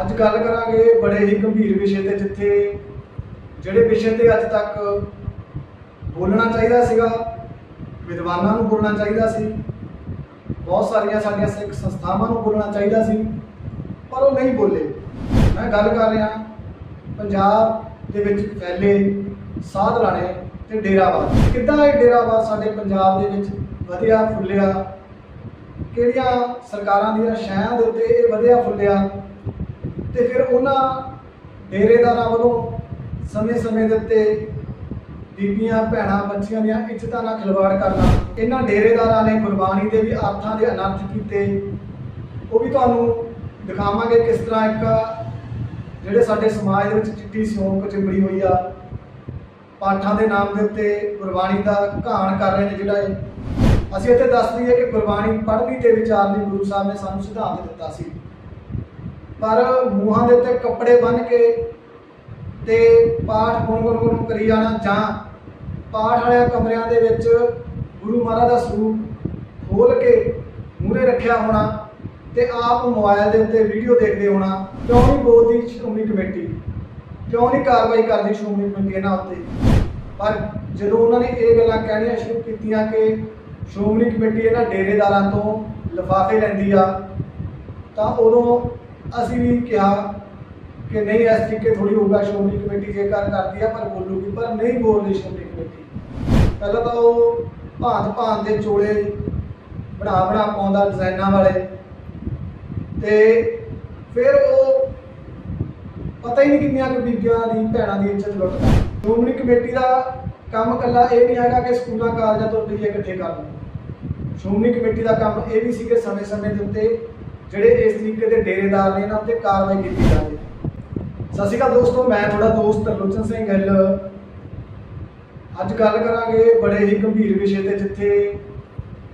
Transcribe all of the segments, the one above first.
ਅੱਜ ਗੱਲ ਕਰਾਂਗੇ ਬੜੇ ਹੀ ਗੰਭੀਰ ਵਿਸ਼ੇ ਤੇ, ਜਿੱਥੇ ਜਿਹੜੇ ਵਿਸ਼ੇ ਤੇ ਅੱਜ ਤੱਕ ਬੋਲਣਾ ਚਾਹੀਦਾ ਸੀਗਾ, ਵਿਦਵਾਨਾਂ ਨੂੰ ਬੋਲਣਾ ਚਾਹੀਦਾ ਸੀ, ਬਹੁਤ ਸਾਰੀਆਂ ਸਾਡੀਆਂ ਸਿੱਖ ਸੰਸਥਾਵਾਂ ਨੂੰ ਬੋਲਣਾ ਚਾਹੀਦਾ ਸੀ, ਪਰ ਉਹ ਨਹੀਂ ਬੋਲੇ। ਮੈਂ ਗੱਲ ਕਰ ਰਿਹਾ ਪੰਜਾਬ ਦੇ ਵਿੱਚ ਫੈਲੇ ਸਾਧ ਰਾਣੇ ਤੇ ਡੇਰਾਵਾਦ ਕਿੱਦਾਂ ਇਹ ਡੇਰਾਵਾਦ ਸਾਡੇ ਪੰਜਾਬ ਦੇ ਵਿੱਚ ਵਧਿਆ ਫੁੱਲਿਆ? ਕਿਹੜੀਆਂ ਸਰਕਾਰਾਂ ਦੀਆਂ ਸ਼ਹਿਆਂ ਦੇ ਉੱਤੇ ਇਹ ਵਧਿਆ ਫੁੱਲਿਆ? ਤੇ ਫਿਰ ਉਹਨਾਂ ਡੇਰੇਦਾਰਾਂ ਵੱਲੋਂ ਸਮੇਂ-ਸਮੇਂ ਦੇ ਉੱਤੇ ਬੀਬੀਆਂ, ਭੈਣਾਂ, ਬੱਚੀਆਂ ਦੀਆਂ ਇੱਜ਼ਤਾਂ ਨਾਲ ਖਿਲਵਾੜ ਕਰਨਾ, ਇਹਨਾਂ ਡੇਰੇਦਾਰਾਂ ਨੇ ਗੁਰਬਾਣੀ ਦੇ ਵੀ ਅਰਥਾਂ ਦੇ ਅਨਰਥ ਕੀਤੇ। ਉਹ ਵੀ ਤੁਹਾਨੂੰ ਦਿਖਾਵਾਂਗੇ ਕਿਸ ਤਰ੍ਹਾਂ ਇੱਕ ਜਿਹੜੇ ਸਾਡੇ ਸਮਾਜ ਦੇ ਵਿੱਚ ਚਿੱਟੀ ਸਿਉਂਕ ਚਿੰਬੜੀ ਹੋਈ ਆ, ਪਾਠਾਂ ਦੇ ਨਾਮ ਦੇ ਉੱਤੇ ਗੁਰਬਾਣੀ ਦਾ ਘਾਣ ਕਰ ਰਹੇ ਨੇ ਜਿਹੜਾ ਇਹ। ਅਸੀਂ ਇੱਥੇ ਦੱਸ ਦਈਏ ਕਿ ਗੁਰਬਾਣੀ ਪੜ੍ਹਨੀ ਤੇ ਵਿਚਾਰਨੀ ਗੁਰੂ ਸਾਹਿਬ ਨੇ ਸਾਨੂੰ ਸਿਧਾਂਤ ਦਿੱਤਾ ਸੀ। ਪਰ ਮੂੰਹਾਂ ਦੇ ਉੱਤੇ ਕੱਪੜੇ ਬੰਨ੍ਹ ਕੇ ਤੇ ਪਾਠ ਗੁਣ ਗੁਣ ਕਰੀ ਜਾਣਾ ਜਾਂ ਪਾਠ ਵਾਲਿਆਂ ਕਮਰਿਆਂ ਦੇ ਵਿੱਚ ਗੁਰੂ ਮਹਾਰਾਜ ਦਾ ਸਰੂਪ ਖੋਲ ਕੇ ਮੂਹਰੇ ਰੱਖਿਆ ਹੋਣਾ ਤੇ ਆਪ ਮੋਬਾਈਲ ਦੇ ਉੱਤੇ ਵੀਡੀਓ ਦੇਖਦੇ ਹੋਣਾ, ਕਿਉਂ ਨਹੀਂ ਬੋਲਦੀ ਸ਼੍ਰੋਮਣੀ ਕਮੇਟੀ? ਕਿਉਂ ਨਹੀਂ ਕਾਰਵਾਈ ਕਰਦੀ ਸ਼੍ਰੋਮਣੀ ਕਮੇਟੀ ਇਹਨਾਂ ਉੱਤੇ? ਪਰ ਜਦੋਂ ਉਹਨਾਂ ਨੇ ਇਹ ਗੱਲਾਂ ਕਹਿਣੀਆਂ ਸ਼ੁਰੂ ਕੀਤੀਆਂ ਕਿ ਸ਼੍ਰੋਮਣੀ ਕਮੇਟੀ ਇਹਨਾਂ ਡੇਰੇਦਾਰਾਂ ਤੋਂ ਲਿਫਾਫੇ ਲੈਂਦੀ ਆ, ਤਾਂ ਉਦੋਂ ਅਸੀਂ ਵੀ ਕਿਹਾ ਕਿ ਨਹੀਂ, ਇਸ ਤਰੀਕੇ ਥੋੜੀ ਹੋਊਗਾ, ਸ਼੍ਰੋਮਣੀ ਕਮੇਟੀ ਜੇਕਰ ਕਰਦੀ ਆ, ਪਰ ਬੋਲੂਗੀ, ਪਰ ਨਹੀਂ ਬੋਲਦੀ ਸ਼੍ਰੋਮਣੀ ਕਮੇਟੀ। ਪਹਿਲਾਂ ਤਾਂ ਉਹ ਭਾਂਤ ਭਾਂਤ ਦੇ ਚੋਲੇ ਬਣਾ ਬਣਾ ਪਾਉਂਦਾ ਡਿਜ਼ਾਈਨਾਂ ਵਾਲੇ। ਤੇ ਫਿਰ ਉਹ ਪਤਾ ਹੀ ਨਹੀਂ ਕਿੰਨੀਆਂ ਕੁ ਬੀਬੀਆਂ ਦੀ, ਭੈਣਾਂ ਦੀ ਇੱਜ਼ਤ ਲੁੱਟਦਾ ਸ਼੍ਰੋਮਣੀ ਕਮੇਟੀ ਦਾ ਕੰਮ ਕੱਲਾ ਇਹ ਨਹੀਂ ਹੈਗਾ ਕਿ ਸਕੂਲਾਂ, ਕਾਲਜਾਂ ਤੋਂ ਰੁਪਈਏ ਇਕੱਠੇ ਕਰ ਲਓ। ਸ਼੍ਰੋਮਣੀ ਕਮੇਟੀ ਦਾ ਕੰਮ ਇਹ ਵੀ ਸੀ ਕਿ ਸਮੇਂ-ਸਮੇਂ ਦੇ ਉੱਤੇ ਜਿਹੜੇ ਇਸ ਤਰੀਕੇ ਦੇ ਡੇਰੇਦਾਰ ਨੇ ਇਹਨਾਂ ਉੱਤੇ ਕਾਰਵਾਈ ਕੀਤੀ ਜਾਵੇ। ਸਤਿ ਸ਼੍ਰੀ ਅਕਾਲ ਦੋਸਤੋ, ਮੈਂ ਤੁਹਾਡਾ ਦੋਸਤ ਤਰਲੋਚਨ ਸਿੰਘ ਗਿੱਲ। ਅੱਜ ਗੱਲ ਕਰਾਂਗੇ ਬੜੇ ਹੀ ਗੰਭੀਰ ਵਿਸ਼ੇ ਤੇ, ਜਿੱਥੇ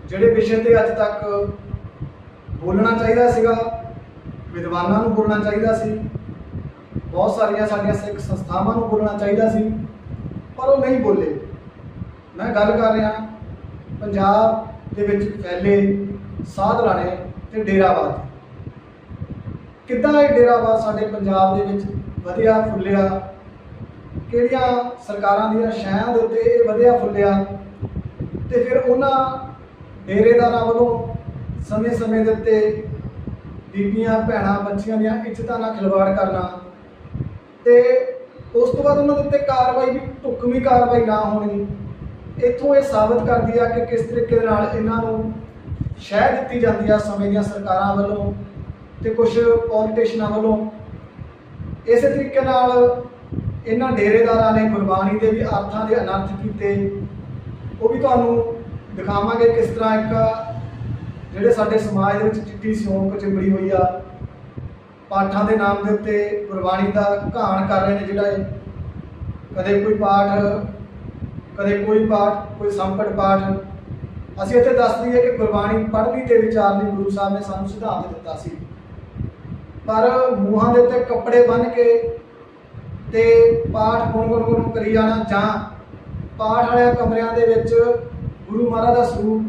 ਜਿਹੜੇ ਵਿਸ਼ੇ ਤੇ ਅੱਜ ਤੱਕ ਬੋਲਣਾ ਚਾਹੀਦਾ ਸੀਗਾ, ਵਿਦਵਾਨਾਂ ਨੂੰ ਬੋਲਣਾ ਚਾਹੀਦਾ ਸੀ, ਬਹੁਤ ਸਾਰੀਆਂ ਸਾਡੀਆਂ ਸਿੱਖ ਸੰਸਥਾਵਾਂ ਨੂੰ ਬੋਲਣਾ ਚਾਹੀਦਾ ਸੀ, ਪਰ ਉਹ ਨਹੀਂ ਬੋਲੇ। ਮੈਂ ਗੱਲ ਕਰ ਰਿਹਾ ਪੰਜਾਬ ਦੇ ਵਿੱਚ ਫੈਲੇ ਸਾਧ ਰਾਣੇ ਤੇ ਡੇਰਾਵਾਦ। ਕਿੱਦਾਂ ਇਹ ਡੇਰਾਵਾ ਸਾਡੇ ਪੰਜਾਬ ਦੇ ਵਿੱਚ ਵਧਿਆ ਫੁੱਲਿਆ? ਕਿਹੜੀਆਂ ਸਰਕਾਰਾਂ ਦੀਆਂ ਸ਼ਹਿਆਂ ਦੇ ਉੱਤੇ ਇਹ ਵਧਿਆ ਫੁੱਲਿਆ? ਤੇ ਫਿਰ ਉਹਨਾਂ ਡੇਰੇਦਾਰਾਂ ਵੱਲੋਂ ਸਮੇਂ-ਸਮੇਂ ਦੇ ਉੱਤੇ ਬੀਬੀਆਂ, ਭੈਣਾਂ, ਬੱਚੀਆਂ ਦੀਆਂ ਇੱਜ਼ਤਾਂ ਨਾਲ ਖਿਲਵਾੜ ਕਰਨਾ ਤੇ ਉਸ ਤੋਂ ਬਾਅਦ ਉਹਨਾਂ ਦੇ ਉੱਤੇ ਕਾਰਵਾਈ ਵੀ ਢੁਕਵੀਂ ਕਾਰਵਾਈ ਨਾ ਹੋਣੀ। ਇੱਥੋਂ ਇਹ ਸਾਬਤ ਕਰਦੀ ਆ ਕਿ ਕਿਸ ਤਰੀਕੇ ਦੇ ਨਾਲ ਇਹਨਾਂ ਨੂੰ ਸ਼ਹਿ ਦਿੱਤੀ ਜਾਂਦੀ ਆ ਸਮੇਂ ਦੀਆਂ ਸਰਕਾਰਾਂ ਵੱਲੋਂ। ਤੇ ਕੁਝ ਪੋਲੀਟੀਸ਼ੀਅਨਾਂ ਵੱਲੋਂ ਇਸੇ ਤਰੀਕੇ ਨਾਲ ਇਹਨਾਂ ਡੇਰੇਦਾਰਾਂ ਨੇ ਗੁਰਬਾਣੀ ਦੇ ਵੀ ਅਰਥਾਂ ਦੇ ਅਨਰਥ ਕੀਤੇ। ਉਹ ਵੀ ਤੁਹਾਨੂੰ ਦਿਖਾਵਾਂਗੇ ਕਿਸ ਤਰ੍ਹਾਂ ਇੱਕ ਜਿਹੜੇ ਸਾਡੇ ਸਮਾਜ ਦੇ ਵਿੱਚ ਚਿੱਟੀ ਸਿਉਂਕ ਚਿੰਬੜੀ ਹੋਈ ਆ, ਪਾਠਾਂ ਦੇ ਨਾਮ ਦੇ ਉੱਤੇ ਗੁਰਬਾਣੀ ਦਾ ਘਾਣ ਕਰ ਰਹੇ ਨੇ ਜਿਹੜਾ ਕਦੇ ਕੋਈ ਪਾਠ, ਕਦੇ ਕੋਈ ਪਾਠ, ਕੋਈ ਸੰਕਟ ਪਾਠ। ਅਸੀਂ ਇੱਥੇ ਦੱਸ ਦਈਏ ਕਿ ਗੁਰਬਾਣੀ ਪੜ੍ਹਨੀ ਤੇ ਵਿਚਾਰਨੀ ਗੁਰੂ ਸਾਹਿਬ ਨੇ ਸਾਨੂੰ ਸਿਧਾਂਤ ਦਿੱਤਾ ਸੀ। ਪਰ ਮੂੰਹਾਂ ਦੇ ਉੱਤੇ ਕੱਪੜੇ ਬੰਨ੍ਹ ਕੇ ਤੇ ਪਾਠ ਗੁਣ ਗੁਣ ਕਰੀ ਜਾਣਾ ਜਾਂ ਪਾਠ ਵਾਲਿਆਂ ਕਮਰਿਆਂ ਦੇ ਵਿੱਚ ਗੁਰੂ ਮਹਾਰਾਜ ਦਾ ਸਰੂਪ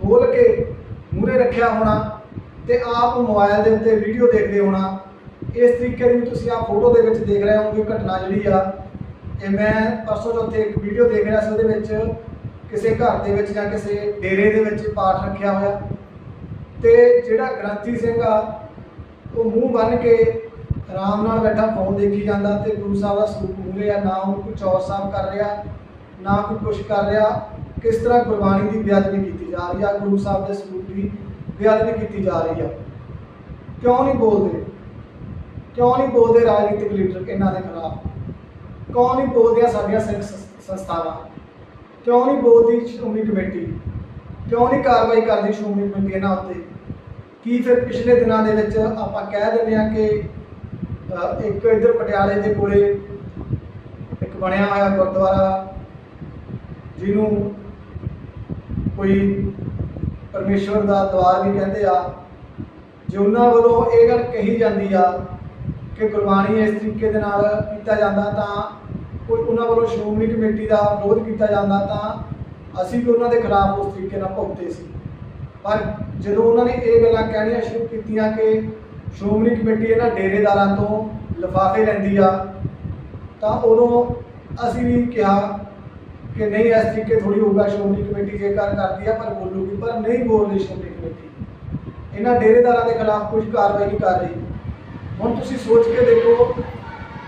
ਖੋਲ ਕੇ ਮੂਹਰੇ ਰੱਖਿਆ ਹੋਣਾ ਤੇ ਆਪ ਮੋਬਾਈਲ ਦੇ ਉੱਤੇ ਵੀਡੀਓ ਦੇਖਦੇ ਹੋਣਾ, ਇਸ ਤਰੀਕੇ ਦੀ ਵੀ ਤੁਸੀਂ ਆ ਫੋਟੋ ਦੇ ਵਿੱਚ ਦੇਖ ਰਹੇ ਹੋਗੇ ਘਟਨਾ ਜਿਹੜੀ ਆ, ਇਹ ਮੈਂ ਪਰਸੋਂ ਚੌਥੇ ਇੱਕ ਵੀਡੀਓ ਦੇਖ ਰਿਹਾ ਸੀ ਉਹਦੇ ਵਿੱਚ ਕਿਸੇ ਘਰ ਦੇ ਵਿੱਚ ਜਾਂ ਕਿਸੇ ਡੇਰੇ ਦੇ ਵਿੱਚ ਪਾਠ ਰੱਖਿਆ ਹੋਇਆ ਤੇ ਜਿਹੜਾ ਗ੍ਰੰਥੀ ਸਿੰਘ ਆ ਉਹ ਮੂੰਹ ਬੰਨ ਕੇ ਆਰਾਮ ਨਾਲ ਬੈਠਾ ਫੋਨ ਦੇਖੀ ਜਾਂਦਾ ਤੇ ਗੁਰੂ ਸਾਹਿਬ ਦਾ ਸਰੂਪ ਮੂਹਰੇ ਆ ਨਾ ਉਹ ਕੋਈ ਚੌਰ ਸਾਹਿਬ ਕਰ ਰਿਹਾ, ਨਾ ਕੋਈ ਕੁਛ ਕਰ ਰਿਹਾ, ਕਿਸ ਤਰ੍ਹਾਂ ਗੁਰਬਾਣੀ ਦੀ ਬੇਅਦਬੀ ਕੀਤੀ ਜਾ ਰਹੀ ਆ, ਗੁਰੂ ਸਾਹਿਬ ਦੇ ਸਰੂਪ ਦੀ ਬੇਅਦਬੀ ਕੀਤੀ ਜਾ ਰਹੀ ਆ। ਕਿਉਂ ਨਹੀਂ ਬੋਲਦੇ? ਕਿਉਂ ਨਹੀਂ ਬੋਲਦੇ ਰਾਜਨੀਤਿਕ ਲੀਡਰ ਇਹਨਾਂ ਦੇ ਖਿਲਾਫ? ਕਿਉਂ ਨਹੀਂ ਬੋਲਦੀਆਂ ਸਾਡੀਆਂ ਸਿੱਖ ਸੰਸਥਾਵਾਂ? ਕਿਉਂ ਨਹੀਂ ਬੋਲਦੀ ਸ਼੍ਰੋਮਣੀ ਕਮੇਟੀ? ਕਿਉਂ ਨਹੀਂ ਕਾਰਵਾਈ ਕਰਦੀ ਸ਼੍ਰੋਮਣੀ ਕਮੇਟੀ ਇਹਨਾਂ ਉੱਤੇ? ਕੀ ਫਿਰ ਪਿਛਲੇ ਦਿਨਾਂ ਦੇ ਵਿੱਚ ਆਪਾਂ ਕਹਿ ਦਿੰਦੇ ਆ ਕਿ ਇੱਕ ਇੱਧਰ ਪਟਿਆਲੇ ਦੇ ਕੋਲੇ ਇੱਕ ਬਣਿਆ ਹੋਇਆ ਗੁਰਦੁਆਰਾ ਜਿਹਨੂੰ ਕੋਈ ਪਰਮੇਸ਼ਵਰ ਦਾ ਦਵਾਰ ਵੀ ਕਹਿੰਦੇ ਆ, ਜੇ ਉਹਨਾਂ ਵੱਲੋਂ ਇਹ ਗੱਲ ਕਹੀ ਜਾਂਦੀ ਆ ਕਿ ਗੁਰਬਾਣੀ ਇਸ ਤਰੀਕੇ ਦੇ ਨਾਲ ਕੀਤਾ ਜਾਂਦਾ ਤਾਂ ਕੋਈ ਉਹਨਾਂ ਵੱਲੋਂ ਸ਼੍ਰੋਮਣੀ ਕਮੇਟੀ ਦਾ ਵਿਰੋਧ ਕੀਤਾ ਜਾਂਦਾ ਤਾਂ ਅਸੀਂ ਵੀ ਉਹਨਾਂ ਦੇ ਖਿਲਾਫ ਉਸ ਤਰੀਕੇ ਨਾਲ ਭੁਗਤੇ ਸੀ। ਪਰ ਜਦੋਂ ਉਹਨਾਂ ਨੇ ਇਹ ਗੱਲਾਂ ਕਹਿਣੀਆਂ ਸ਼ੁਰੂ ਕੀਤੀਆਂ ਕਿ ਸ਼੍ਰੋਮਣੀ ਕਮੇਟੀ ਇਹਨਾਂ ਡੇਰੇਦਾਰਾਂ ਤੋਂ ਲਿਫਾਫੇ ਲੈਂਦੀ ਆ, ਤਾਂ ਉਦੋਂ ਅਸੀਂ ਵੀ ਕਿਹਾ ਕਿ ਨਹੀਂ, ਇਸ ਤਰੀਕੇ ਥੋੜੀ ਹੋਊਗਾ ਸ਼੍ਰੋਮਣੀ ਕਮੇਟੀ ਜੇਕਰ ਕਰਦੀ ਆ, ਪਰ ਬੋਲੂਗੀ, ਪਰ ਨਹੀਂ ਬੋਲ ਰਹੀ ਸ਼੍ਰੋਮਣੀ ਕਮੇਟੀ। ਇਹਨਾਂ ਡੇਰੇਦਾਰਾਂ ਦੇ ਖਿਲਾਫ ਕੁਝ ਕਾਰਵਾਈ ਨਹੀਂ ਕਰ ਰਹੀ। ਹੁਣ ਤੁਸੀਂ ਸੋਚ ਕੇ ਦੇਖੋ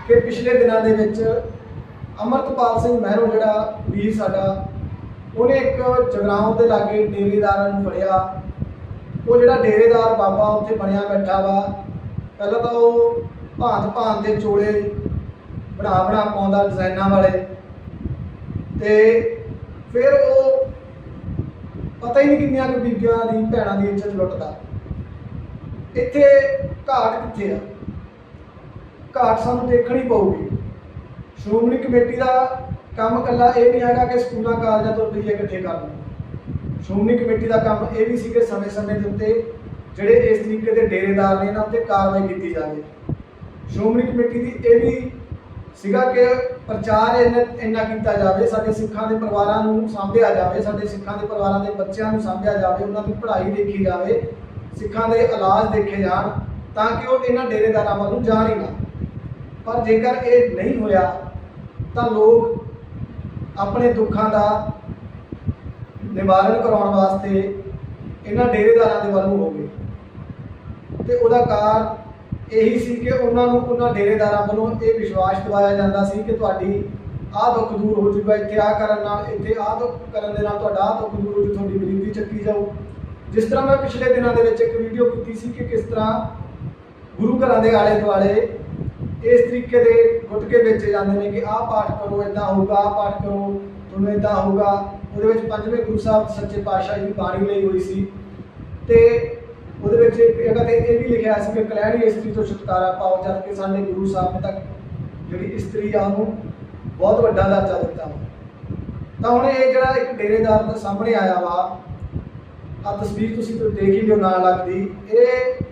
ਕਿ ਪਿਛਲੇ ਦਿਨਾਂ ਦੇ ਵਿੱਚ ਅਮਰਤਪਾਲ ਸਿੰਘ ਮਹਿਰੋ ਜਿਹੜਾ ਵੀ ਸਾਡਾ ਉਹਨੇ ਇੱਕ ਜਗਰਾਉਂ ਦੇ ਲਾਗੇ ਡੇਰੇਦਾਰਾਂ ਨੂੰ ਫੜਿਆ। ਉਹ ਜਿਹੜਾ ਡੇਰੇਦਾਰ ਬਾਬਾ ਉੱਥੇ ਬਣਿਆ ਬੈਠਾ ਵਾ, ਪਹਿਲਾਂ ਤਾਂ ਉਹ ਭਾਂਤ ਭਾਂਤ ਦੇ ਚੋਲੇ ਬਣਾ ਬਣਾ ਪਾਉਂਦਾ ਡਿਜ਼ਾਈਨਾਂ ਵਾਲੇ। ਤੇ ਫਿਰ ਉਹ ਪਤਾ ਹੀ ਨਹੀਂ ਕਿੰਨੀਆਂ ਕੁ ਬੀਬੀਆਂ ਦੀ, ਭੈਣਾਂ ਦੀ ਇੱਜ਼ਤ ਲੁੱਟਦਾ। ਇੱਥੇ ਘਾਟ ਕਿੱਥੇ ਆ? ਘਾਟ ਸਾਨੂੰ ਦੇਖਣੀ ਪਊਗੀ। ਸ਼੍ਰੋਮਣੀ ਕਮੇਟੀ ਦਾ ਕੰਮ ਇਕੱਲਾ ਇਹ ਨਹੀਂ ਹੈਗਾ ਕਿ ਸਕੂਲਾਂ, ਕਾਲਜਾਂ ਤੋਂ ਰੁਪਈਏ ਇਕੱਠੇ ਕਰਨੇ ਸ਼੍ਰੋਮਣੀ ਕਮੇਟੀ ਦਾ ਕੰਮ ਇਹ ਵੀ ਸੀ ਕਿ ਸਮੇਂ-ਸਮੇਂ ਦੇ ਉੱਤੇ ਜਿਹੜੇ ਇਸ ਤਰੀਕੇ ਦੇ ਡੇਰੇਦਾਰ ਨੇ ਇਹਨਾਂ ਉੱਤੇ ਕਾਰਵਾਈ ਕੀਤੀ ਜਾਵੇ। ਸ਼੍ਰੋਮਣੀ ਕਮੇਟੀ ਦੀ ਇਹ ਵੀ ਸੀਗਾ ਕਿ ਪ੍ਰਚਾਰ ਇੰਨਾ ਇੰਨਾ ਕੀਤਾ ਜਾਵੇ, ਸਾਡੇ ਸਿੱਖਾਂ ਦੇ ਪਰਿਵਾਰਾਂ ਨੂੰ ਸਾਂਭਿਆ ਜਾਵੇ, ਸਾਡੇ ਸਿੱਖਾਂ ਦੇ ਪਰਿਵਾਰਾਂ ਦੇ ਬੱਚਿਆਂ ਨੂੰ ਸਾਂਭਿਆ ਜਾਵੇ, ਉਹਨਾਂ ਦੀ ਪੜ੍ਹਾਈ ਦੇਖੀ ਜਾਵੇ, ਸਿੱਖਾਂ ਦੇ ਇਲਾਜ ਦੇਖੇ ਜਾਣ ਤਾਂ ਕਿ ਉਹ ਇਹਨਾਂ ਡੇਰੇਦਾਰਾਂ ਵੱਲ ਨੂੰ ਜਾਣ ਹੀ ਨਾ। ਪਰ ਜੇਕਰ ਇਹ ਨਹੀਂ ਹੋਇਆ ਤਾਂ ਲੋਕ ਆਪਣੇ ਦੁੱਖਾਂ ਦਾ ਨਿਵਾਰਨ ਕਰਾਉਣ ਵਾਸਤੇ ਇਹਨਾਂ ਡੇਰੇਦਾਰਾਂ ਦੇ ਵੱਲ ਨੂੰ ਹੋ ਗਏ। ਤੇ ਉਹਦਾ ਕਾਰਨ ਇਹੀ ਸੀ ਕਿ ਉਹਨਾਂ ਨੂੰ, ਉਹਨਾਂ ਡੇਰੇਦਾਰਾਂ ਵੱਲੋਂ ਇਹ ਵਿਸ਼ਵਾਸ ਦਿਵਾਇਆ ਜਾਂਦਾ ਸੀ ਕਿ ਤੁਹਾਡੀ ਆਹ ਦੁੱਖ ਦੂਰ ਹੋ ਜੂਗਾ ਇੱਥੇ ਆਹ ਕਰਨ ਨਾਲ, ਇੱਥੇ ਆਹ ਦੁੱਖ ਕਰਨ ਦੇ ਨਾਲ ਤੁਹਾਡਾ ਆਹ ਦੁੱਖ ਦੂਰ ਹੋ ਜੂ ਤੁਹਾਡੀ ਗਰੀਬੀ ਚੱਕੀ ਜਾਊ। ਜਿਸ ਤਰ੍ਹਾਂ ਮੈਂ ਪਿਛਲੇ ਦਿਨਾਂ ਦੇ ਵਿੱਚ ਇੱਕ ਵੀਡੀਓ ਕੀਤੀ ਸੀ ਕਿ ਕਿਸ ਤਰ੍ਹਾਂ ਗੁਰੂ ਘਰਾਂ ਦੇ ਆਲੇ ਦੁਆਲੇ ਇਸ ਤਰੀਕੇ ਦੇ ਗੁਟਕੇ ਵੇਚੇ ਜਾਂਦੇ ਨੇ ਕਿ ਆਹ ਪਾਠ ਕਰੋ ਇਦਾਂ ਹੋਊਗਾ, ਆਹ ਪਾਠ ਕਰੋ, ਤੁਹਾਨੂੰ ਇਦਾਂ ਹੋਊਗਾ। ਉਹਦੇ ਵਿੱਚ ਪੰਜਵੇਂ ਗੁਰੂ ਸਾਹਿਬ ਸੱਚੇ ਪਾਤਸ਼ਾਹ ਜੀ ਦੀ ਬਾਣੀ ਲਈ ਹੋਈ ਸੀ। ਤੇ ਉਹਦੇ ਵਿੱਚ ਇੱਕ ਜਗ੍ਹਾ ਤੇ ਇਹ ਵੀ ਲਿਖਿਆ ਸੀ ਕਿ ਕਲੈਣੀ ਇਸਤਰੀ ਤੋਂ ਛੁਟਕਾਰਾ ਪਾਓ, ਜਦ ਕਿ ਸਾਡੇ ਗੁਰੂ ਸਾਹਿਬ ਨੇ ਤੱਕ ਜਿਹੜੀ ਇਸਤਰੀ ਆ ਉਹਨੂੰ ਬਹੁਤ ਵੱਡਾ ਦਰਜਾ ਦਿੱਤਾ। ਤਾਂ ਹੁਣ ਇਹ ਜਿਹੜਾ ਇੱਕ ਡੇਰੇਦਾਰ ਦਾ ਸਾਹਮਣੇ ਆਇਆ ਵਾ ਆ ਤਸਵੀਰ ਤੁਸੀਂ ਦੇਖ ਹੀ ਲਿਓ ਨਾਲ ਲੱਗਦੀ। ਇਹ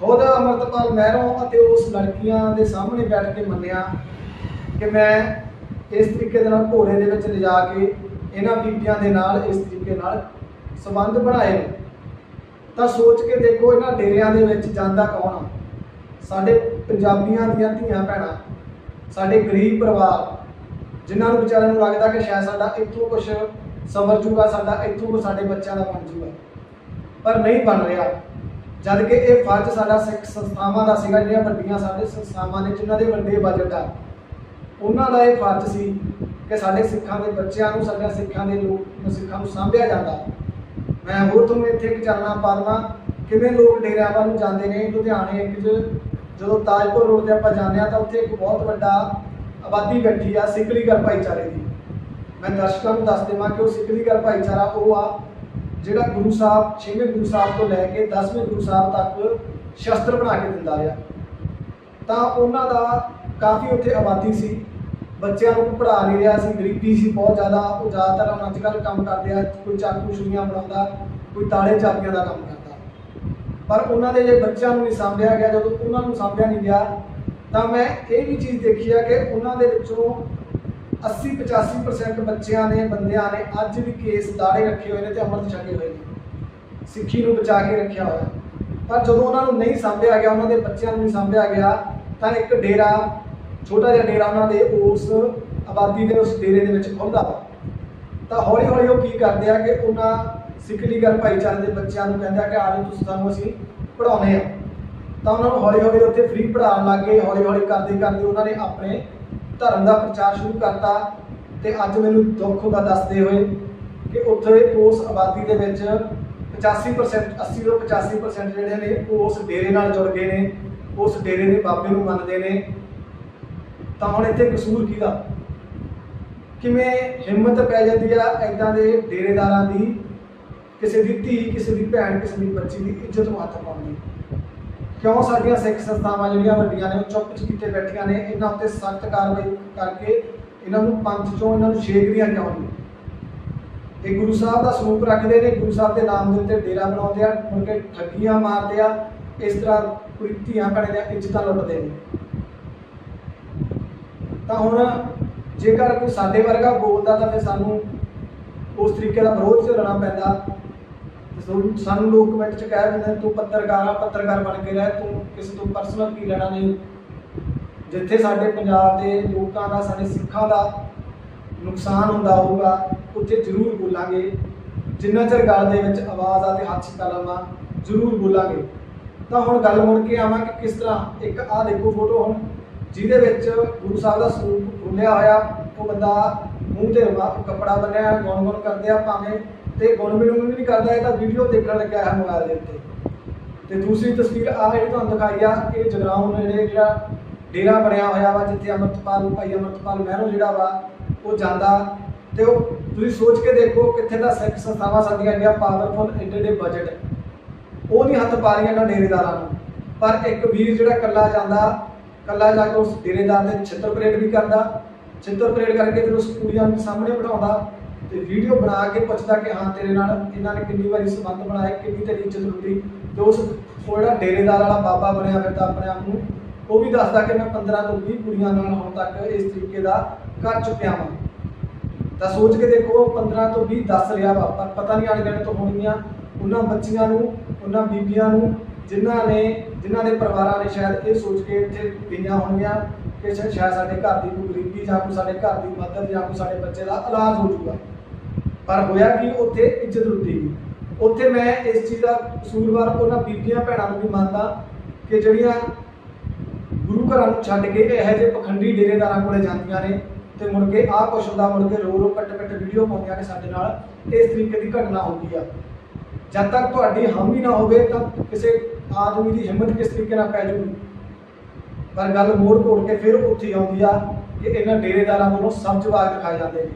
ਖੁਦ ਅਮਰਤਪਾਲ ਮਹਿਰੋਂ ਅਤੇ ਉਸ ਲੜਕੀਆਂ ਦੇ ਸਾਹਮਣੇ ਬੈਠ ਕੇ ਮੰਨਿਆ ਕਿ ਮੈਂ ਇਸ ਤਰੀਕੇ ਦੇ ਨਾਲ ਘੋੜੇ ਦੇ ਵਿੱਚ ਲਿਜਾ ਕੇ ਇਹਨਾਂ ਬੀਬੀਆਂ ਦੇ ਨਾਲ ਇਸ ਤਰੀਕੇ ਨਾਲ ਸੰਬੰਧ ਬਣਾਏ ਤਾਂ ਸੋਚ ਕੇ ਦੇਖੋ ਇਹਨਾਂ ਡੇਰਿਆਂ ਦੇ ਵਿੱਚ ਜਾਂਦਾ ਕੌਣ ਆ? ਸਾਡੇ ਪੰਜਾਬੀਆਂ ਦੀਆਂ ਧੀਆਂ ਭੈਣਾਂ, ਸਾਡੇ ਗਰੀਬ ਪਰਿਵਾਰ, ਜਿਨ੍ਹਾਂ ਨੂੰ ਵਿਚਾਰਿਆਂ ਨੂੰ ਲੱਗਦਾ ਕਿ ਸ਼ਾਇਦ ਸਾਡਾ ਇੱਥੋਂ ਕੁਝ ਸਵਰ ਜੂਗਾ, ਸਾਡਾ ਇੱਥੋਂ ਕੁਛ ਸਾਡੇ ਬੱਚਿਆਂ ਦਾ ਬਣ ਜੂਗਾ, ਪਰ ਨਹੀਂ ਬਣ ਰਿਹਾ। ਜਦ ਕਿ ਇਹ ਫਰਜ਼ ਸਾਡਾ ਸਿੱਖ ਸੰਸਥਾਵਾਂ ਦਾ ਸੀਗਾ, ਜਿਹੜੀਆਂ ਵੱਡੀਆਂ ਸਾਡੇ ਸੰਸਥਾਵਾਂ ਨੇ, ਜਿਨ੍ਹਾਂ ਦੇ ਵੱਡੇ ਬਜਟ ਆ। ਉਹਨਾਂ ਦਾ ਇਹ ਫਰਜ਼ ਸੀ ਕਿ ਸਾਡੇ ਸਿੱਖਾਂ ਦੇ ਬੱਚਿਆਂ ਨੂੰ ਸਾਡੇ ਸਿੱਖਾਂ ਦੇ ਲੋਕ, ਸਿੱਖਾਂ ਨੂੰ ਸਾਂਭਿਆ ਜਾਂਦਾ। ਮੈਂ ਹੋਰ ਤੁਹਾਨੂੰ ਇੱਥੇ ਇੱਕ ਚਾਨਣਾ ਪਾ ਕਿਵੇਂ ਲੋਕ ਡੇਰਿਆਂ ਵੱਲ ਨੂੰ ਜਾਂਦੇ ਨੇ। ਲੁਧਿਆਣੇ ਇੱਕ 'ਚ ਜਦੋਂ ਤਾਜਪੁਰ ਰੋਡ ਤੇ ਆਪਾਂ ਜਾਂਦੇ ਆ ਤਾਂ ਉੱਥੇ ਇੱਕ ਬਹੁਤ ਵੱਡਾ ਆਬਾਦੀ ਬੈਠੀ ਆ ਸਿੱਖਲੀਗਰ ਭਾਈਚਾਰੇ ਦੀ। ਮੈਂ ਦਰਸ਼ਕਾਂ ਨੂੰ ਦੱਸ ਦੇਵਾਂ ਕਿ ਉਹ ਸਿੱਖਲੀਗਰ ਭਾਈਚਾਰਾ, ਉਹ ਆ ਜਿਹੜਾ ਗੁਰੂ ਸਾਹਿਬ 6ਵੇਂ ਗੁਰੂ ਸਾਹਿਬ ਤੋਂ ਲੈ ਕੇ 10ਵੇਂ ਗੁਰੂ ਸਾਹਿਬ ਤੱਕ ਸ਼ਸਤਰ ਬਣਾ ਕੇ ਦਿੰਦਾ ਰਿਹਾ ਤਾਂ ਉਹਨਾਂ ਦਾ ਕਾਫੀ ਉੱਥੇ ਆਬਾਦੀ ਸੀ। ਬੱਚਿਆਂ ਨੂੰ ਪੜ੍ਹਾ ਨਹੀਂ ਰਿਹਾ ਸੀ, ਗਰੀਬੀ ਸੀ, ਬਹੁਤ ਜ਼ਿਆਦਾ। ਉਹ ਜ਼ਿਆਦਾਤਰ ਹੁਣ ਅੱਜ ਕੱਲ੍ਹ ਕੰਮ ਕਰਦੇ ਆ, ਕੋਈ ਚਾਕੂ ਛੁਰੀਆਂ ਬਣਾਉਂਦਾ, ਕੋਈ ਤਾਲੇ ਚਾਬੀਆਂ ਦਾ ਕੰਮ ਕਰਦਾ। ਪਰ ਉਹਨਾਂ ਦੇ ਜੇ ਬੱਚਿਆਂ ਨੂੰ ਨਹੀਂ ਸਾਂਭਿਆ ਗਿਆ, ਜਦੋਂ ਉਹਨਾਂ ਨੂੰ ਸਾਂਭਿਆ ਨਹੀਂ ਗਿਆ, ਤਾਂ ਮੈਂ ਇਹ ਵੀ ਚੀਜ਼ ਦੇਖੀ ਆ ਕਿ ਉਹਨਾਂ ਦੇ ਵਿੱਚੋਂ 80 85% ਬੱਚਿਆਂ ਨੇ, ਬੰਦਿਆਂ ਨੇ ਅੱਜ ਵੀ ਕੇਸ ਦਾੜੇ ਰੱਖੇ ਹੋਏ ਨੇ ਤੇ ਅੰਮ੍ਰਿਤ ਛਕੇ ਹੋਏ ਨੇ। ਸਿੱਖੀ ਨੂੰ ਬਚਾ ਕੇ ਰੱਖਿਆ ਹੋਇਆ। ਪਰ ਜਦੋਂ ਉਹਨਾਂ ਨੂੰ ਨਹੀਂ ਸਾਂਭਿਆ ਗਿਆ, ਉਹਨਾਂ ਦੇ ਬੱਚਿਆਂ ਨੂੰ ਨਹੀਂ ਸਾਂਭਿਆ ਗਿਆ, ਤਾਂ ਇੱਕ ਡੇਰਾ, ਛੋਟਾ ਜਿਹਾ ਡੇਰਾ ਉਹਨਾਂ ਦੇ ਉਸ ਆਬਾਦੀ ਦੇ, ਉਸ ਡੇਰੇ ਦੇ ਵਿੱਚ ਖੁੱਲਦਾ ਵਾ। ਤਾਂ ਹੌਲੀ ਹੌਲੀ ਉਹ ਕੀ ਕਰਦੇ ਆ ਕਿ ਉਹਨਾਂ ਸਿੱਖ ਲੀਗਰ ਭਾਈਚਾਰੇ ਦੇ ਬੱਚਿਆਂ ਨੂੰ ਕਹਿੰਦੇ ਆ ਕਿ ਆ ਤੁਸੀਂ ਸਾਨੂੰ ਅਸੀਂ ਪੜਾਉਨੇ ਆ। ਤਾਂ ਉਹਨਾਂ ਨੂੰ ਹੌਲੀ ਹੌਲੀ ਉੱਥੇ ਫ੍ਰੀ ਪੜਾਉਣ ਲੱਗ ਗਏ ਹੌਲੀ ਹੌਲੀ ਕਰਦੇ ਕਰਦੇ ਉਹਨਾਂ ਨੇ ਆਪਣੇ ਧਰਮ ਦਾ ਪ੍ਰਚਾਰ ਸ਼ੁਰੂ ਕਰਤਾ ਤੇ ਅੱਜ ਮੈਨੂੰ ਦੁੱਖ ਹੁੰਦਾ ਦੱਸਦੇ ਹੋਏ ਕਿ ਉੱਥੇ ਉਸ ਆਬਾਦੀ ਦੇ ਵਿੱਚ 85% 80 ਤੋਂ 85% ਜਿਹੜੇ ਨੇ ਉਸ ਡੇਰੇ ਨਾਲ ਜੁੜ ਗਏ ਨੇ, ਉਸ ਡੇਰੇ ਦੇ ਬਾਬੇ ਨੂੰ ਮੰਨਦੇ ਨੇ। ਤਾਂ ਹੁਣ ਇੱਥੇ ਕਸੂਰ ਕਿਹਦਾ? ਕਿਵੇਂ ਹਿੰਮਤ ਪੈ ਜਾਂਦੀ ਆ ਐਦਾਂ ਦੇ ਡੇਰੇਦਾਰਾਂ ਦੀ? ਕਿਸੇ ਦੀ ਧੀ, ਕਿਸੇ ਦੀ ਭੈਣ, ਕਿਸੇ ਦੀ ਬੱਚੀ ਦੀ ਇੱਜ਼ਤ ਨੂੰ ਹੱਥ ਪਾਉਣ ਦੀ। ਕਿਉਂ ਸਾਡੀਆਂ ਸਿੱਖ ਸੰਸਥਾਵਾਂ ਜਿਹੜੀਆਂ ਵੱਡੀਆਂ ਨੇ, ਉਹ ਚੁੱਪ ਚੁਪੀਤੇ ਬੈਠੀਆਂ ਨੇ, ਇਹਨਾਂ ਉੱਤੇ ਸਖਤ ਕਾਰਵਾਈ ਕਰਕੇ ਇਹਨਾਂ ਨੂੰ ਪੰਥ ਚੋਂ ਇਹਨਾਂ ਨੂੰ ਛੇਕਦੀਆਂ ਕਿਉਂ ਨਹੀਂ ਇਹ ਗੁਰੂ ਸਾਹਿਬ ਦਾ ਸਰੂਪ ਰੱਖਦੇ ਨੇ, ਗੁਰੂ ਸਾਹਿਬ ਦੇ ਨਾਮ ਦੇ ਉੱਤੇ ਡੇਰਾ ਬਣਾਉਂਦੇ ਆ, ਮੁੜ ਠੱਗੀਆਂ ਮਾਰਦੇ ਆ, ਇਸ ਤਰ੍ਹਾਂ ਕੋਈ ਧੀਆਂ ਭੈਣਾਂ ਦੀਆਂ ਇੱਜ਼ਤਾਂ ਲੁੱਟਦੇ ਨੇ। ਤਾਂ ਹੁਣ ਜੇਕਰ ਕੋਈ ਸਾਡੇ ਵਰਗਾ ਬੋਲਦਾ ਤਾਂ ਫਿਰ ਸਾਨੂੰ ਉਸ ਤਰੀਕੇ ਦਾ ਵਿਰੋਧ ਝੱਲਣਾ ਪੈਂਦਾ। ਸਾਨੂੰ- ਸਾਨੂੰ ਲੋਕ ਕਮੈਂਟ ਚ ਕਹਿ ਦਿੰਦੇ ਨੇ, ਤੂੰ ਪੱਤਰਕਾਰ ਆ ਪੱਤਰਕਾਰ ਬਣ ਕੇ ਰਹਿ ਤੂੰ ਕਿਸੇ ਤੋਂ ਪਰਸਨਲ ਕੀ ਲੈਣਾ ਨਹੀਂ। ਜਿੱਥੇ ਸਾਡੇ ਪੰਜਾਬ ਦੇ ਲੋਕਾਂ ਦਾ ਸਾਡੇ ਸਿੱਖਾਂ ਦਾ ਨੁਕਸਾਨ ਹੁੰਦਾ ਹੋਊਗਾ ਉੱਥੇ ਜ਼ਰੂਰ ਬੋਲਾਂਗੇ। ਜਿੰਨਾ ਚਿਰ ਗੱਲ ਦੇ ਵਿੱਚ ਆਵਾਜ਼ ਆ ਤੇ ਹੱਥ 'ਚ ਜ਼ਰੂਰ ਬੋਲਾਂਗੇ। ਤਾਂ ਹੁਣ ਗੱਲ ਮੁੜ ਕੇ ਆਵਾਂ ਕਿ ਕਿਸ ਤਰ੍ਹਾਂ ਇੱਕ ਆਹ ਦੇਖੋ ਫੋਟੋ ਹੁਣ ਜਿਹਦੇ ਵਿੱਚ ਗੁਰੂ ਸਾਹਿਬ ਦਾ ਸਰੂਪ ਖੁੱਲਿਆ ਹੋਇਆ ਉਹ ਬੰਦਾ ਮੂੰਹ ਤੇ ਕੱਪੜਾ ਬੰਨਿਆ ਗੁਣ ਗੁਣ ਕਰਦੇ ਆ ਭਾਵੇਂ ਤੇ ਗੁਣ ਮੈਨੂੰ ਵੀ ਨਹੀਂ ਕਰਦਾ, ਇਹ ਤਾਂ ਵੀਡੀਓ ਦੇਖਣ ਲੱਗਿਆ ਹੈ ਮੋਬਾਈਲ ਦੇ ਉੱਤੇ। ਤੇ ਦੂਸਰੀ ਤਸਵੀਰ ਆ ਜਿਹੜੀ ਤੁਹਾਨੂੰ ਦਿਖਾਈ ਆ, ਇਹ ਜਗਰਾਉਂ ਨੇੜੇ ਜਿਹੜਾ ਡੇਰਾ ਬਣਿਆ ਹੋਇਆ ਵਾ, ਜਿੱਥੇ ਅਮਰਤਪਾਲ, ਭਾਈ ਅਮਰਤਪਾਲ ਮਹਿਰੋ ਜਿਹੜਾ ਵਾ, ਉਹ ਜਾਂਦਾ। ਤੇ ਉਹ ਤੁਸੀਂ ਸੋਚ ਕੇ ਦੇਖੋ ਕਿੱਥੇ ਦਾ ਸਿੱਖ ਸੰਸਥਾਵਾਂ ਸਾਡੀਆਂ ਇੰਡੀਆ ਪਾਵਰਫੁਲ ਏਡੇ ਏਡੇ ਬਜਟ ਉਹ ਨਹੀਂ ਹੱਥ ਪਾ ਰਹੀਆਂ ਇਹਨਾਂ ਡੇਰੇਦਾਰਾਂ ਨੂੰ। ਪਰ ਇੱਕ ਵੀਰ ਜਿਹੜਾ ਕੱਲਾ ਜਾਂਦਾ ਕੱਲਾ ਜਾ ਕੇ ਉਸ ਡੇਰੇਦਾਰ ਦੇ ਛਿੱਤਰ ਪਰੇਡ ਵੀ ਕਰਦਾ। ਛਿੱਤਰ ਪਰੇਡ ਕਰਕੇ ਫਿਰ ਉਸ ਕੁੜੀਆਂ ਨੂੰ ਸਾਹਮਣੇ ਬਿਠਾਉਂਦਾ। ਤੇ ਵੀਡੀਓ ਬਣਾ ਕੇ ਪੁੱਛਦਾ ਕਿ ਹਾਂ, ਤੇਰੇ ਨਾਲ ਇਹਨਾਂ ਨੇ ਕਿੰਨੀ ਵਾਰੀ ਸੰਬੰਧ ਬਣਾਏ, ਕਿੰਨੀ ਤੇਰੀ ਇੱਜ਼ਤ ਲੁੱਟੀ। ਤੇ ਉਸ ਉਹ ਜਿਹੜਾ ਡੇਰੇਦਾਰ ਵਾਲਾ ਬਾਬਾ ਬਣਿਆ ਫਿਰਦਾ ਆਪਣੇ ਆਪ ਨੂੰ, ਉਹ ਵੀ ਦੱਸਦਾ ਕਿ ਮੈਂ 15 ਤੋਂ 20 ਕੁੜੀਆਂ ਨਾਲ ਹੁਣ ਤੱਕ ਇਸ ਤਰੀਕੇ ਦਾ ਕਰ ਚੁੱਕਿਆ ਹਾਂ ਤਾਂ ਸੋਚ ਕੇ ਦੇਖੋ 15 ਤੋਂ 20 ਦੱਸ ਰਿਹਾ ਵਾ, ਪਰ ਪਤਾ ਨਹੀਂ ਅਣਗਿਣਤ ਤੋਂ ਹੋਣਗੀਆਂ। ਉਹਨਾਂ ਬੱਚੀਆਂ ਨੂੰ, ਉਹਨਾਂ ਬੀਬੀਆਂ ਨੂੰ, ਜਿਨ੍ਹਾਂ ਨੇ, ਜਿਨ੍ਹਾਂ ਦੇ ਪਰਿਵਾਰਾਂ ਨੇ ਸ਼ਾਇਦ ਇਹ ਸੋਚ ਕੇ ਇੱਥੇ ਗਈਆਂ ਹੋਣਗੀਆਂ ਕਿ ਸ਼ਾਇਦ ਸ਼ਾਇਦ ਸਾਡੇ ਘਰ ਦੀ ਕੋਈ ਗਰੀਬੀ ਜਾਂ ਕੋਈ ਸਾਡੇ ਘਰ ਦੀ ਮਦਦ ਜਾਂ ਕੋਈ ਸਾਡੇ ਬੱਚੇ ਦਾ ਇਲਾਜ ਹੋ ਜਾਊਗਾ। ਪਰ ਹੋਇਆ ਕਿ, ਉੱਥੇ ਇੱਜ਼ਤ ਲੁੱਟੀ ਗਈ। ਉੱਥੇ ਮੈਂ ਇਸ ਚੀਜ਼ ਦਾ ਕਸੂਰਵਾਰ ਉਹਨਾਂ ਬੀਬੀਆਂ ਭੈਣਾਂ ਨੂੰ ਵੀ ਮੰਨਦਾ ਕਿ ਜਿਹੜੀਆਂ ਗੁਰੂ ਘਰਾਂ ਨੂੰ ਛੱਡ ਕੇ ਇਹੋ ਜਿਹੇ ਪਖੰਡੀ ਡੇਰੇਦਾਰਾਂ ਕੋਲੇ ਜਾਂਦੀਆਂ ਨੇ ਤੇ ਮੁੜ ਕੇ ਆਹ ਕੁਛ ਹੁੰਦਾ, ਮੁੜ ਕੇ ਰੋ ਰੋ ਕੱਟ ਕੱਟ ਵੀਡੀਓ ਪਾਉਂਦੀਆਂ ਕਿ ਸਾਡੇ ਨਾਲ ਇਸ ਤਰੀਕੇ ਦੀ ਘਟਨਾ ਹੁੰਦੀ ਆ। ਜਦ ਤੱਕ ਤੁਹਾਡੀ ਹਾਮੀ ਨਾ ਹੋਵੇ ਤਾਂ ਕਿਸੇ ਆਦਮੀ ਦੀ ਹਿੰਮਤ ਕਿਸ ਤਰੀਕੇ ਨਾਲ ਪੈ ਜੂਗੀ? ਪਰ ਗੱਲ ਮੋੜ ਘੋੜ ਕੇ ਫਿਰ ਉੱਥੇ ਹੀ ਆਉਂਦੀ ਆ ਕਿ ਇਹਨਾਂ ਡੇਰੇਦਾਰਾਂ ਵੱਲੋਂ ਸਭ ਜਵਾਬ ਦਿਖਾਏ ਜਾਂਦੇ ਨੇ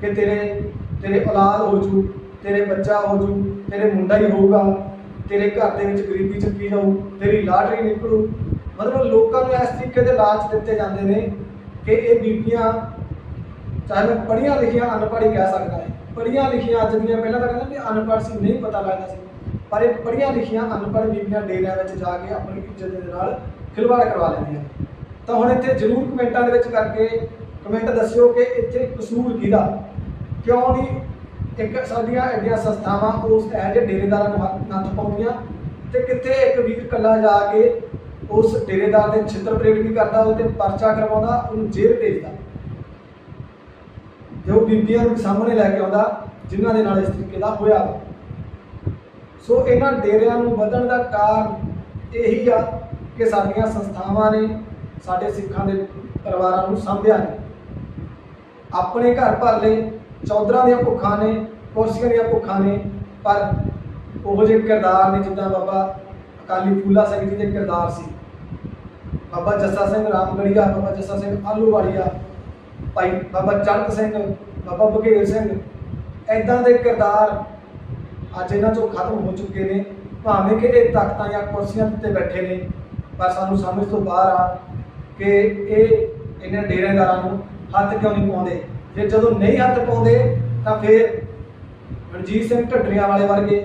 ਕਿ ਤੇਰੇ ਤੇਰੇ ਔਲਾਦ ਹੋ ਜੂ, ਤੇਰੇ ਬੱਚਾ ਹੋ ਜੂ, ਤੇਰੇ ਮੁੰਡਾ ਹੀ ਹੋਊਗਾ, ਤੇਰੇ ਘਰ ਦੇ ਵਿੱਚ ਗਰੀਬੀ ਚੱਕੀ ਜਾਊ, ਤੇਰੀ ਲਾਟਰੀ ਨਿਕਲੂ। ਮਤਲਬ ਲੋਕਾਂ ਨੂੰ ਇਸ ਤਰੀਕੇ ਦੇ ਲਾਲਚ ਦਿੱਤੇ ਜਾਂਦੇ ਨੇ ਕਿ ਇਹ ਬੀਬੀਆਂ ਚਾਹੇ ਮੈਂ ਪੜ੍ਹੀਆਂ ਲਿਖੀਆਂ ਅਨਪੜ੍ਹ ਹੀ ਕਹਿ ਸਕਦਾ ਹੈ। ਪੜ੍ਹੀਆਂ ਲਿਖੀਆਂ ਅੱਜ ਦੀਆਂ ਪਹਿਲਾਂ ਤਾਂ ਕਹਿੰਦਾ ਕਿ ਅਨਪੜ੍ਹ ਸੀ, ਨਹੀਂ ਪਤਾ ਲੱਗਦਾ ਸੀ। ਪਰ ਇਹ ਪੜ੍ਹੀਆਂ ਲਿਖੀਆਂ ਅਨਪੜ੍ਹ ਬੀਬੀਆਂ ਡੇਰਿਆਂ ਵਿੱਚ ਜਾ ਕੇ ਆਪਣੀ ਇੱਜ਼ਤ ਦੇ ਨਾਲ ਖਿਲਵਾੜ ਕਰਵਾ ਲੈਂਦੀਆਂ ਤਾਂ ਹੁਣ ਇੱਥੇ ਜ਼ਰੂਰ ਕਮੈਂਟਾਂ ਦੇ ਵਿੱਚ ਕਰਕੇ ਕਮੈਂਟ ਦੱਸਿਓ ਕਿ ਇੱਥੇ ਕਸੂਰ ਕਿਹਦਾ? ਕਿਉਂ ਨਹੀਂ? ਇੱਕ ਸਾਡੀਆਂ ਐਡੀਆਂ ਸੰਸਥਾਵਾਂ ਉਸ ਇਹੋ ਜਿਹੇ ਡੇਰੇਦਾਰਾਂ ਨੂੰ ਨੱਥ ਪਾਉਂਦੀਆਂ ਤੇ ਕਿੱਥੇ ਇੱਕ ਵੀਰ ਕੱਲਾ ਜਾ ਕੇ ਉਸ ਡੇਰੇਦਾਰ ਦੇ ਛਿੱਤਰ ਪਰੇਡ ਵੀ ਕਰਦਾ, ਉਹਦੇ ਪਰਚਾ ਕਰਵਾਉਂਦਾ, ਉਹਨੂੰ ਜੇਲ੍ਹ ਭੇਜਦਾ। ਜੋ ਬੀਬੀਆਂ ਨੂੰ ਸਾਹਮਣੇ ਲੈ ਕੇ ਆਉਂਦਾ, ਜਿਨ੍ਹਾਂ ਦੇ ਨਾਲ ਇਸ ਤਰੀਕੇ ਦਾ ਹੋਇਆ। ਵਾ। ਸੋ ਇਹਨਾਂ ਡੇਰਿਆਂ ਨੂੰ ਵਧਣ ਦਾ ਕਾਰਨ ਇਹੀ ਆ ਕਿ ਸਾਡੀਆਂ ਸੰਸਥਾਵਾਂ ਨੇ ਸਾਡੇ ਸਿੱਖਾਂ ਦੇ ਪਰਿਵਾਰਾਂ ਨੂੰ ਸੰਭਿਆ ਨਹੀਂ। ਆਪਣੇ ਘਰ ਭਰ ਲਏ ਚੌਧਰਾਂ ਦੀਆਂ ਭੁੱਖਾਂ ਨੇ ਕੁਰਸੀਆਂ ਦੀਆਂ ਭੁੱਖਾਂ ਨੇ, ਪਰ ਉਹ ਜਿਹੇ ਕਿਰਦਾਰ ਨੇ ਜਿੱਦਾਂ ਬਾਬਾ ਅਕਾਲੀ ਫੂਲਾ ਸਿੰਘ ਜੀ ਦੇ ਕਿਰਦਾਰ ਸੀ। ਬਾਬਾ ਜੱਸਾ ਸਿੰਘ ਰਾਮਗੜੀਆ, ਬਾਬਾ ਜੱਸਾ ਸਿੰਘ ਆਲੂਵਾਲੀਆ ਭਾਈ ਬਾਬਾ ਚੜਕ ਸਿੰਘ, ਬਾਬਾ ਬਘੇਲ ਸਿੰਘ ਐਦਾਂ ਦੇ ਕਿਰਦਾਰ ਅੱਜ ਇਹਨਾਂ ਚੋਂ ਖਤਮ ਹੋ ਚੁੱਕੇ ਨੇ। ਭਾਵੇਂ ਕਿ ਇਹ ਤਖਤਾਂ ਜਾਂ ਕੁਰਸੀਆਂ ਤੇ ਬੈਠੇ ਨੇ, ਪਰ ਸਾਨੂੰ ਸਮਝ ਤੋਂ ਬਾਹਰ ਆ ਕਿ ਇਹ ਇਹਨਾਂ ਡੇਰੇਦਾਰਾਂ ਨੂੰ ਹੱਥ ਕਿਉਂ ਨਹੀਂ ਪਾਉਂਦੇ? ਜੇ ਜਦੋਂ ਨਹੀਂ ਹੱਥ ਪਾਉਂਦੇ, ਤਾਂ ਫਿਰ ਰਣਜੀਤ ਸਿੰਘ ਢੱਡਰੀਆਂ ਵਾਲੇ ਵਰਗੇ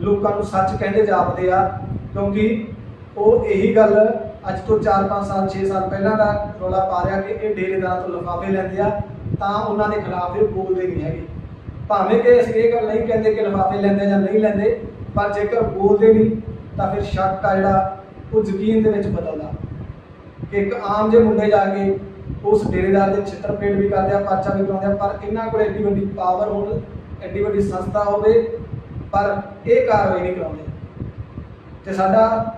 ਲੋਕਾਂ ਨੂੰ ਸੱਚ ਕਹਿੰਦੇ ਜਾਪਦੇ ਆ, ਕਿਉਂਕਿ ਉਹ ਇਹੀ ਗੱਲ ਅੱਜ ਤੋਂ 4-5 ਸਾਲ 6 ਸਾਲ ਪਹਿਲਾਂ ਦਾ ਰੌਲਾ ਪਾ ਰਿਹਾ ਕਿ ਇਹ ਡੇਰੇਦਾਰਾਂ ਤੋਂ ਲਿਫਾਫੇ ਲੈਂਦੇ ਆ, ਤਾਂ ਉਹਨਾਂ ਦੇ ਖਿਲਾਫ ਇਹ ਬੋਲਦੇ ਨਹੀਂ ਹੈਗੇ। ਭਾਵੇਂ ਕਿ ਅਸੀਂ ਇਹ ਗੱਲ ਨਹੀਂ ਕਹਿੰਦੇ ਕਿ ਲਿਫਾਫੇ ਲੈਂਦੇ ਜਾਂ ਨਹੀਂ ਲੈਂਦੇ, ਪਰ ਜੇਕਰ ਬੋਲਦੇ ਨਹੀਂ ਤਾਂ ਫਿਰ ਸ਼ੱਕ ਆ ਜਿਹੜਾ ਉਹ ਯਕੀਨ ਦੇ ਵਿੱਚ ਬਦਲਦਾ। ਕਿ ਇੱਕ ਆਮ ਜਿਹੇ ਮੁੰਡੇ ਜਾ ਕੇ ਉਸ ਡੇਰੇਦਾਰ ਦੇ ਛਿੱਤਰ ਪੇਟ ਵੀ ਕਰਦੇ ਆ, ਪਰਚਾ ਵੀ ਕਰਾਉਂਦੇ ਆ, ਪਰ ਇਹਨਾਂ ਕੋਲ ਐਡੀ ਵੱਡੀ ਪਾਵਰ ਹੋਣ, ਐਡੀ ਵੱਡੀ ਸੰਸਥਾ ਹੋਵੇ, ਪਰ ਇਹ ਕਾਰਵਾਈ ਨਹੀਂ ਕਰਾਉਂਦੇ। ਤੇ ਸਾਡਾ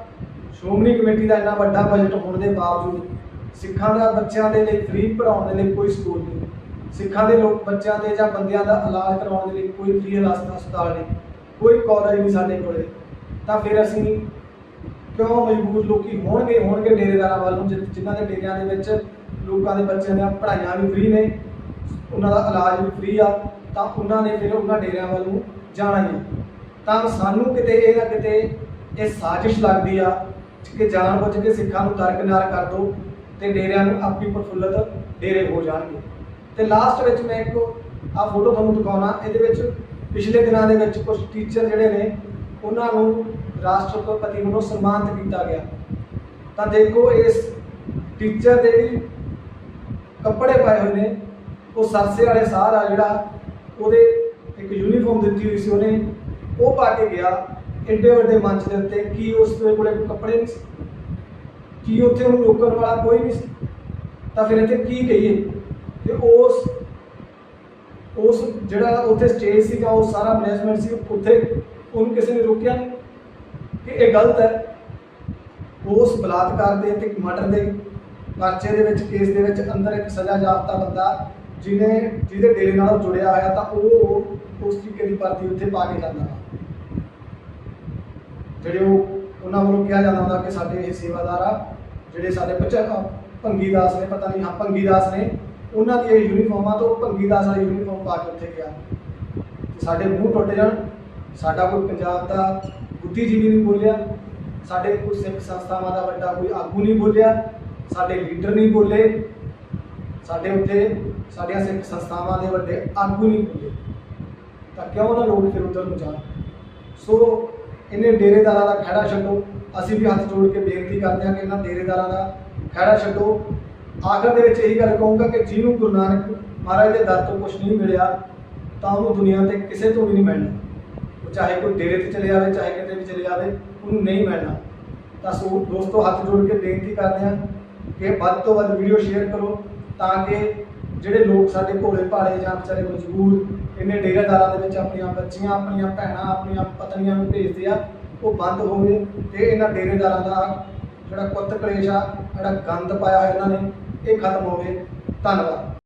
ਸ਼੍ਰੋਮਣੀ ਕਮੇਟੀ ਦਾ ਇੰਨਾ ਵੱਡਾ ਬਜਟ ਹੋਣ ਦੇ ਬਾਵਜੂਦ ਸਿੱਖਾਂ ਦਾ ਬੱਚਿਆਂ ਦੇ ਲਈ ਫ੍ਰੀ ਪੜਾਉਣ ਦੇ ਲਈ ਕੋਈ ਸਕੂਲ ਨਹੀਂ। ਸਿੱਖਾਂ ਦੇ ਲੋਕ ਬੱਚਿਆਂ ਦੇ ਜਾਂ ਬੰਦਿਆਂ ਦਾ ਇਲਾਜ ਕਰਵਾਉਣ ਦੇ ਲਈ ਕੋਈ ਫ੍ਰੀ ਹਸਪਤਾਲ ਨਹੀਂ, ਕੋਈ ਕਾਲਜ ਨਹੀਂ ਸਾਡੇ ਕੋਲੇ। ਤਾਂ ਫਿਰ ਅਸੀਂ ਕਿਉਂ ਮਜਬੂਰ ਲੋਕੀ ਹੋਣਗੇ ਹੋਣਗੇ ਡੇਰੇਦਾਰਾਂ ਵੱਲੋਂ ਜਿ- ਜਿਨ੍ਹਾਂ ਦੇ ਡੇਰਿਆਂ ਦੇ ਵਿੱਚ ਲੋਕਾਂ ਦੇ ਬੱਚਿਆਂ ਦੀਆਂ ਪੜ੍ਹਾਈਆਂ ਵੀ ਫ੍ਰੀ ਨੇ, ਉਹਨਾਂ ਦਾ ਇਲਾਜ ਵੀ ਫ੍ਰੀ ਆ, ਤਾਂ ਉਹਨਾਂ ਨੇ ਫਿਰ ਉਹਨਾਂ ਡੇਰਿਆਂ ਵੱਲ ਨੂੰ ਜਾਣਾ ਹੀ ਆ। ਤਾਂ ਸਾਨੂੰ ਕਿਤੇ ਇਹ ਨਾ ਕਿਤੇ ਇਹ ਸਾਜ਼ਿਸ਼ ਲੱਗਦੀ ਆ ਕਿ ਜਾਣ ਬੁੱਝ ਕੇ ਸਿੱਖਾਂ ਨੂੰ ਦਰਕਨਾਰ ਕਰ ਦੋ ਤੇ ਡੇਰਿਆਂ ਨੂੰ ਆਪੀ ਪ੍ਰਫੁੱਲਤ ਡੇਰੇ ਹੋ ਜਾਣਗੇ ਤੇ ਲਾਸਟ ਵਿੱਚ ਮੈਂ ਇੱਕ ਆ ਫੋਟੋ ਤੁਹਾਨੂੰ ਦਿਖਾਉਣਾ, ਇਹਦੇ ਵਿੱਚ ਪਿਛਲੇ ਦਿਨਾਂ ਦੇ ਵਿੱਚ ਕੁਝ ਟੀਚਰ ਜਿਹੜੇ ਨੇ, ਉਹਨਾਂ ਨੂੰ ਰਾਸ਼ਟਰਪਤੀ ਵੱਲੋਂ ਸਨਮਾਨਿਤ ਕੀਤਾ ਗਿਆ ਤਾਂ ਦੇਖੋ ਇਸ ਟੀਚਰ ਦੇ ਵੀ ਕੱਪੜੇ ਪਾਏ ਹੋਏ ਨੇ। ਉਹ ਸਰਸੇ ਵਾਲੇ ਸਾਹ ਆ ਜਿਹੜਾ ਉਹਦੇ ਇੱਕ ਯੂਨੀਫਾਰਮ ਦਿੱਤੀ ਹੋਈ ਸੀ ਉਹਨੇ। ਉਹ ਪਾ ਕੇ ਗਿਆ ਐਡੇ ਵੱਡੇ ਮੰਚ ਦੇ ਉੱਤੇ। ਕੀ ਉਸ ਦੇ ਕੋਲੇ ਕੱਪੜੇ ਨਹੀਂ ਸੀ? ਕੀ ਉੱਥੇ ਉਹਨੂੰ ਰੋਕਣ ਵਾਲਾ ਕੋਈ ਨਹੀਂ ਸੀ? ਤਾਂ ਫਿਰ ਇੱਥੇ ਕੀ ਕਹੀਏ? ਤੇ ਉਸ ਉਸ ਜਿਹੜਾ ਉੱਥੇ ਸਟੇਜ ਸੀਗਾ, ਉਹ ਸਾਰਾ ਮੈਨੇਜਮੈਂਟ ਸੀ। ਉੱਥੇ ਉਹਨੂੰ ਕਿਸੇ ਨੇ ਰੋਕਿਆ ਨਹੀਂ। ਕਿ ਇਹ ਗਲਤ ਹੈ। ਉਸ ਬਲਾਤਕਾਰ ਦੇ ਤੇ ਮਰਡਰ ਦੇ ਪਰਚੇ ਦੇ ਵਿੱਚ, ਕੇਸ ਦੇ ਵਿੱਚ ਅੰਦਰ ਇੱਕ ਸਜ਼ਾ ਯਾਫਤਾ ਬੰਦਾ ਜਿਹਨੇ, ਜਿਹਦੇ ਡੇਰੇ ਨਾਲ ਜੁੜਿਆ ਹੋਇਆ ਤਾਂ ਉਹ ਉਸ ਤਰੀਕੇ ਦੀ ਵਰਦੀ ਉੱਥੇ ਪਾ ਕੇ ਜਾਂਦਾ ਜਿਹੜੇ ਉਹ, ਉਹਨਾਂ ਵੱਲੋਂ ਕਿਹਾ ਜਾਂਦਾ ਹੁੰਦਾ ਕਿ ਸਾਡੇ ਇਹ ਸੇਵਾਦਾਰ ਆ, ਜਿਹੜੇ ਸਾਡੇ ਭੰਗੀ ਦਾਸ ਨੇ, ਪਤਾ ਨਹੀਂ, ਹਾਂ, ਭੰਗੀ ਦਾਸ ਨੇ, ਉਹਨਾਂ ਦੀ ਇਹ ਯੂਨੀਫਾਰਮਾਂ ਤੋਂ ਭੰਗੀ ਦਾਸ ਵਾਲੀ ਯੂਨੀਫਾਰਮ ਪਾ ਕੇ ਉੱਥੇ ਗਿਆ। ਸਾਡੇ ਮੂੰਹ ਟੁੱਟ ਜਾਣ, ਸਾਡਾ ਕੋਈ ਪੰਜਾਬ ਦਾ ਬੁੱਧੀਜੀਵੀ ਨਹੀਂ ਬੋਲਿਆ, ਸਾਡੇ ਕੋਈ ਸਿੱਖ ਸੰਸਥਾਵਾਂ ਦਾ ਵੱਡਾ ਕੋਈ ਆਗੂ ਨਹੀਂ ਬੋਲਿਆ ਸਾਡੇ ਲੀਡਰ ਨਹੀਂ ਬੋਲੇ, ਸਾਡੇ ਉੱਤੇ ਸਾਡੀਆਂ ਸਿੱਖ ਸੰਸਥਾਵਾਂ ਦੇ ਵੱਡੇ ਆਗੂ ਨਹੀਂ ਬੋਲੇ। ਤਾਂ ਕਿਉਂ ਨਾ ਲੋਕ ਫਿਰ ਉਧਰ ਨੂੰ ਜਾਣ? ਸੋ ਇਹਨੇ ਡੇਰੇਦਾਰਾਂ ਦਾ ਖਹਿੜਾ ਛੱਡੋ। ਅਸੀਂ ਵੀ ਹੱਥ ਜੋੜ ਕੇ ਬੇਨਤੀ ਕਰਦੇ ਹਾਂ ਕਿ ਇਹਨਾਂ ਡੇਰੇਦਾਰਾਂ ਦਾ ਖਹਿੜਾ ਛੱਡੋ। ਆਖਰ ਦੇ ਵਿੱਚ ਇਹੀ ਗੱਲ ਕਹੂੰਗਾ ਕਿ ਜਿਹਨੂੰ ਗੁਰੂ ਨਾਨਕ ਮਹਾਰਾਜ ਦੇ ਦਰ ਤੋਂ ਕੁਝ ਨਹੀਂ ਮਿਲਿਆ, ਤਾਂ ਉਹਨੂੰ ਦੁਨੀਆ ਤੇ ਕਿਸੇ ਤੋਂ ਵੀ ਨਹੀਂ ਮਿਲਣਾ। ਉਹ ਚਾਹੇ ਕੋਈ ਡੇਰੇ ਤੇ ਚਲੇ ਜਾਵੇ, ਚਾਹੇ ਕਿਤੇ ਵੀ ਚਲੇ ਜਾਵੇ, ਉਹਨੂੰ ਨਹੀਂ ਮਿਲਣਾ। ਤਾਂ ਸੋ ਦੋਸਤੋ, ਹੱਥ ਜੋੜ ਕੇ ਬੇਨਤੀ ਕਰਦੇ ਹਾਂ ਕਿ ਵੱਧ ਤੋਂ ਵੱਧ ਵੀਡੀਓ ਸ਼ੇਅਰ ਕਰੋ ਤਾਂ ਕਿ ਜਿਹੜੇ ਲੋਕ ਸਾਡੇ ਭੋਲੇ ਭਾਲੇ ਜਾਂ ਵਿਚਾਰੇ ਮਜਬੂਰ ਇਹਨੇ ਡੇਰਾਦਾਰਾਂ ਦੇ ਵਿੱਚ ਆਪਣੀਆਂ ਬੱਚੀਆਂ, ਆਪਣੀਆਂ ਭੈਣਾਂ, ਆਪਣੀਆਂ ਪਤਨੀਆਂ ਨੂੰ ਭੇਜਦੇ ਆ, ਉਹ ਬੰਦ ਹੋਵੇ ਤੇ ਇਹਨਾਂ ਡੇਰੇਦਾਰਾਂ ਦਾ ਜਿਹੜਾ ਕੁੱਤ ਕਲੇਸ਼ ਆ, ਜਿਹੜਾ ਗੰਦ ਪਾਇਆ ਹੋਇਆ ਇਹਨਾਂ ਨੇ, ਇਹ ਖਤਮ ਹੋਵੇ। ਧੰਨਵਾਦ।